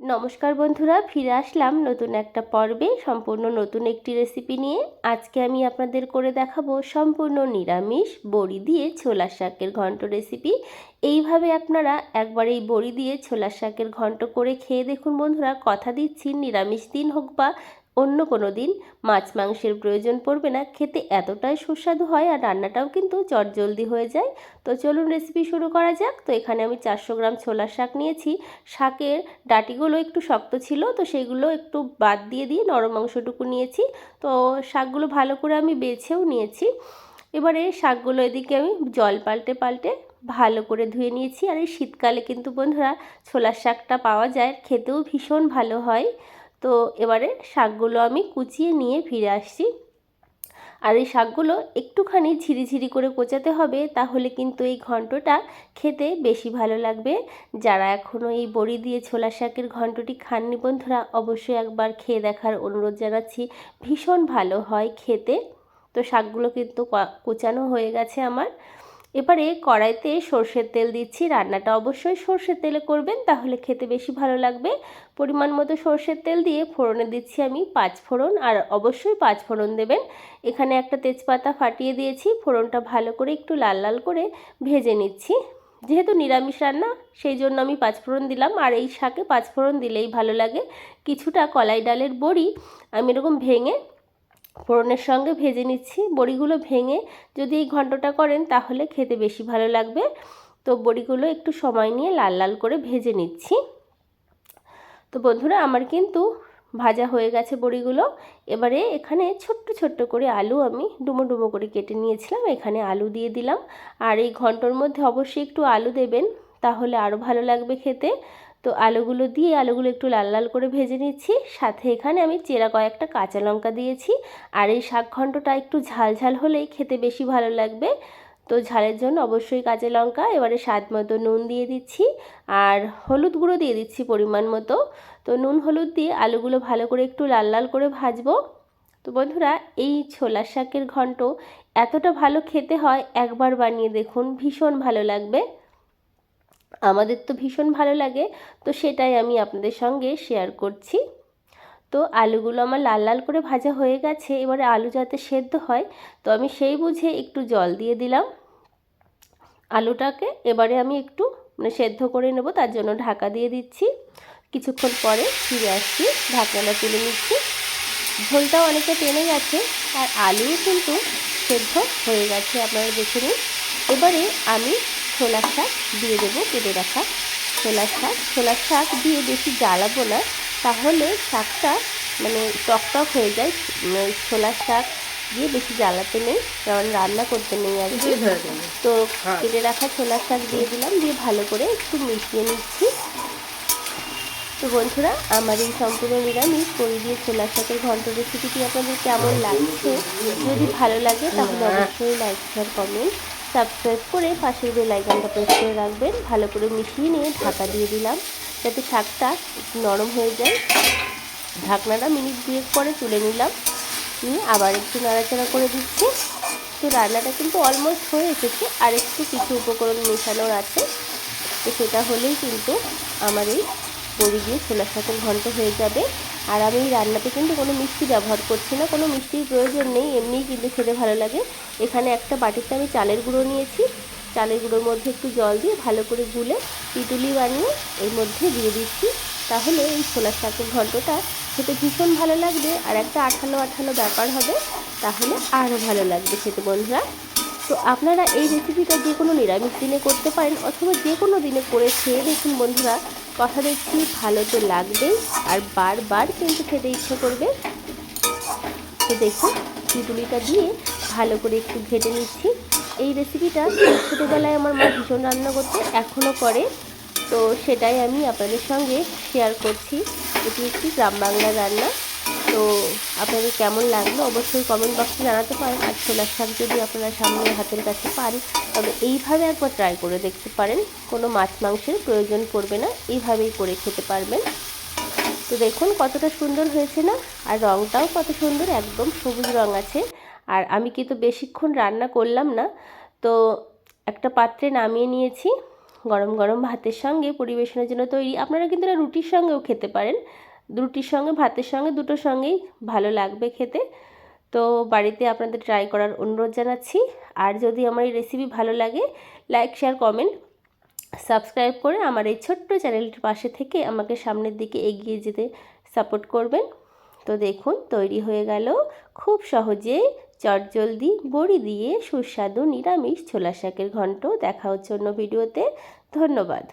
নমস্কার বন্ধুরা, ফিরে আসলাম নতুন একটা পর্বে, সম্পূর্ণ নতুন একটি রেসিপি নিয়ে। আজকে আমি আপনাদের করে দেখাবো সম্পূর্ণ নিরামিষ বড়ি দিয়ে ছোলা শাকের ঘন্ট রেসিপি এইভাবে আপনারা একবার এই বড়ি দিয়ে ছোলা শাকের ঘন্ট করে খেয়ে দেখুন বন্ধুরা। কথা দিচ্ছি, নিরামিষ দিন হোক বা অন্য কোনো দিন মাছ মাংসের প্রয়োজন পড়বে না। খেতে এতটাই সুস্বাদু হয় আর রান্নাটাও কিন্তু চটজলদি হয়ে যায়। তো চলুন রেসিপি শুরু করা যাক। তো এখানে আমি চারশো গ্রাম ছোলার শাক নিয়েছি। শাকের ডাটিগুলো একটু শক্ত ছিল, তো সেইগুলো একটু বাদ দিয়ে দিয়ে নরম অংশটুকু নিয়েছি। তো শাকগুলো ভালো করে আমি বেছেও নিয়েছি। এবারে শাকগুলো এদিকে আমি জল পাল্টে পাল্টে ভালো করে ধুয়ে নিয়েছি। আর এই শীতকালে কিন্তু বন্ধুরা ছোলার শাকটা পাওয়া যায়, খেতেও ভীষণ ভালো হয়। তো এবারে শাকগুলো আমি কুচিয়ে নিয়ে ফিরে আসছি। আর এই শাকগুলো একটুখানি ঝিরিঝিরি করে কোচাতে হবে, তাহলে কিন্তু এই ঘন্টটা খেতে বেশি ভালো লাগবে। যারা এখনও এই বড়ি দিয়ে ছোলা শাকের ঘন্টটি খাননি বন্ধুরা, অবশ্যই একবার খেয়ে দেখার অনুরোধ জানাচ্ছি। ভীষণ ভালো হয় খেতে। তো শাকগুলো কিন্তু কোচানো হয়ে গেছে আমার। এবারে কড়াইতে সর্ষের তেল দিচ্ছি, রান্নাটা অবশ্যই সর্ষের তেলে করবেন, তাহলে খেতে বেশি ভালো লাগবে। পরিমাণ মতো সর্ষের তেল দিয়ে ফোড়নে দিচ্ছি আমি পাঁচ ফোড়ন, আর অবশ্যই পাঁচ ফোড়ন দেবেন। এখানে একটা তেজপাতা ফাটিয়ে দিয়েছি, ফোড়নটা ভালো করে একটু লাল লাল করে ভেজে নিচ্ছি। যেহেতু নিরামিষ রান্না, সেই জন্য আমি পাঁচফোড়ন দিলাম, আর এই শাকে পাঁচফোড়ন দিলেই ভালো লাগে। কিছুটা কলাই ডালের বড়ি, আমি এরকম ভেঙে ফোড়নের সঙ্গে ভেজে নিচ্ছি। বড়িগুলো ভেঙে যদি এই ঘন্টটা করেন তাহলে খেতে বেশি ভালো লাগবে। তো বড়িগুলো একটু সময় নিয়ে লাল লাল করে ভেজে নিচ্ছি। তো বন্ধুরা, আমার কিন্তু ভাজা হয়ে গেছে বড়িগুলো। এবারে এখানে ছোট্ট ছোট্ট করে আলু আমি ডুমো ডুমো করে কেটে নিয়েছিলাম। এখানে আলু দিয়ে দিলাম। আর এই ঘন্টর মধ্যে অবশ্যই একটু আলু দেবেন, তাহলে আরও ভালো লাগবে খেতে। তো আলুগুলো দিয়ে আলুগুলো একটু লাল লাল করে ভেজে নিচ্ছি। সাথে এখানে আমি চেরা কয়েকটা কাঁচা লঙ্কা দিয়েছি। আর এই শাক ঘন্টটা একটু ঝাল ঝাল হলেই খেতে বেশি ভালো লাগবে। তো ঝালের জন্য অবশ্যই কাঁচা লঙ্কা, এবারে স্বাদ মতো নুন দিয়ে দিচ্ছি। আর হলুদ গুঁড়ো দিয়ে দিচ্ছি পরিমাণ মতো। তো নুন হলুদ দিয়ে আলুগুলো ভালো করে একটু লাল লাল করে ভাজবো। তো বন্ধুরা, এই ছোলার শাকের ঘন্ট এতটা ভালো খেতে হয়, একবার বানিয়ে দেখুন, ভীষণ ভালো লাগবে। আমাদের তো ভীষণ ভালো লাগে। তো সেটাই আমি আপনাদের সঙ্গে শেয়ার করছি। তো আলুগুলো আমার লাল লাল করে ভাজা হয়ে গেছে, এবারে আলু যাতে সেদ্ধ হয়, তো আমি সেই বুঝে একটু জল দিয়ে দিলাম। আলুটাকে এবারে আমি একটু মানে সেদ্ধ করে নেব, তার জন্য ঢাকা দিয়ে দিচ্ছি। কিছুক্ষণ পরে ফিরে আসছি, ঢাকনাটা তুলে নিচ্ছি। ঝোলটাও অনেকটা টেনে গেছে, আর আলুও কিন্তু সেদ্ধ হয়ে গেছে, আপনারা দেখে নিন। এবারে আমি ছোলার শাক দিয়ে দেবো কেটে রাখা ছোলার শাক। ছোলার শাক দিয়ে বেশি জ্বালাবো না তাহলে শাকটা মানে টকটক হয়ে যায়। ছোলার শাক দিয়ে বেশি জ্বালাতে নেই কারণ রান্না করতে নেই আর কি। তো কেটে রাখা ছোলার শাক দিয়ে দিলাম দিয়ে ভালো করে একটু মিশিয়ে নিচ্ছি। তো বন্ধুরা আমার এই সম্পূর্ণ নিরামিষ করে দিয়ে ছোলার শাকের ঘন্ট রেসিপিটি আপনাদের কেমন লাগছে? যদি ভালো লাগে তাহলে অবশ্যই লাইক শেয়ার কমেন্ট সাবস্ক্রাইব করে পাশের বেল আইকনটা প্রেস করে রাখবেন। ভালো করে মিশিয়ে নিয়ে ঢাকা দিয়ে দিলাম, যাতে শাকটা নরম হয়ে যায়। ঢাকনাটা মিনিট দুয়েক পরে তুলে নিলাম। নিয়ে আবার একটু নাড়াচাড়া করে দিচ্ছি। তো রান্নাটা কিন্তু অলমোস্ট হয়ে এসেছে, আর একটু কিছু উপকরণ মেশানোর আছে। তো সেটা হলেই কিন্তু আমার এই বড়ি দিয়ে ছোলার শাকের ঘন্ট হয়ে যাবে। আর আমি রান্নাতে কিন্তু কোনো মিষ্টি ব্যবহার করছি না, কোনো মিষ্টির প্রয়োজন নেই, এমনিই কিন্তু খেতে ভালো লাগে। এখানে একটা বাটিতে আমি চালের গুঁড়ো নিয়েছি। চালের গুঁড়োর মধ্যে একটু জল দিয়ে ভালো করে গুলে পিটুলি বানিয়ে এর মধ্যে দিয়ে দিচ্ছি। তাহলে এই ছোলার শাকের ঘন্টটা খেতে ভীষণ ভালো লাগবে। আর একটা আঠালো আঠালো ব্যাপার হবে, তাহলে আরও ভালো লাগবে খেতে বন্ধুরা। তো আপনারা এই রেসিপিটা যে কোনো নিরামিষ দিনে করতে পারেন অথবা যে কোনো দিনে করে খেয়ে দেখুন বন্ধুরা। কথা দেখছি ভালো তো লাগবেই, আর বারবার কিন্তু খেতে ইচ্ছে করবে। তো দেখুন চিতুলিটা দিয়ে ভালো করে একটু ঘেটে নিচ্ছি। এই রেসিপিটা ছোটোবেলায় আমার মা ভীষণ রান্না করতে, এখনও করে। তো সেটাই আমি আপনাদের সঙ্গে শেয়ার করছি। এটি একটি গ্রাম বাংলা রান্না। তো আপনাদের কেমন লাগল অবশ্যই কমেন্ট বক্সে জানাতে পারেন। আর ছোলার শাক যদি আপনারা সামনে হাতের কাছে পান তবে এইভাবে একবার ট্রাই করে দেখতে পারেন। কোনো মাছ মাংসের প্রয়োজন পড়বে না, এইভাবেই করে খেতে পারবেন। তো দেখুন কতটা সুন্দর হয়েছে না, আর রঙটাও কত সুন্দর, একদম সবুজ রঙ আছে। আর আমি কিন্তু বেশিক্ষণ রান্না করলাম না, তো একটা পাত্রে নামিয়ে নিয়েছি। গরম গরম ভাতের সঙ্গে পরিবেশনের জন্য তৈরি। আপনারা কিন্তু রুটির সঙ্গেও খেতে পারেন। রুটির সঙ্গে, ভাতের সঙ্গে, দুটোর সঙ্গেই ভালো লাগবে খেতে। তো বাড়িতে আপনাদের ট্রাই করার অনুরোধ জানাচ্ছি। আর যদি আমার এই রেসিপি ভালো লাগে লাইক শেয়ার কমেন্ট সাবস্ক্রাইব করে আমার এই ছোট্ট চ্যানেলটির পাশে থেকে আমাকে সামনের দিকে এগিয়ে যেতে সাপোর্ট করবেন। তো দেখুন, তৈরি হয়ে গেল খুব সহজেই চটজলদি বড়ি দিয়ে সুস্বাদু নিরামিষ ছোলা শাকের ঘন্ট। দেখা হচ্ছে অন্য ভিডিওতে ধন্যবাদ।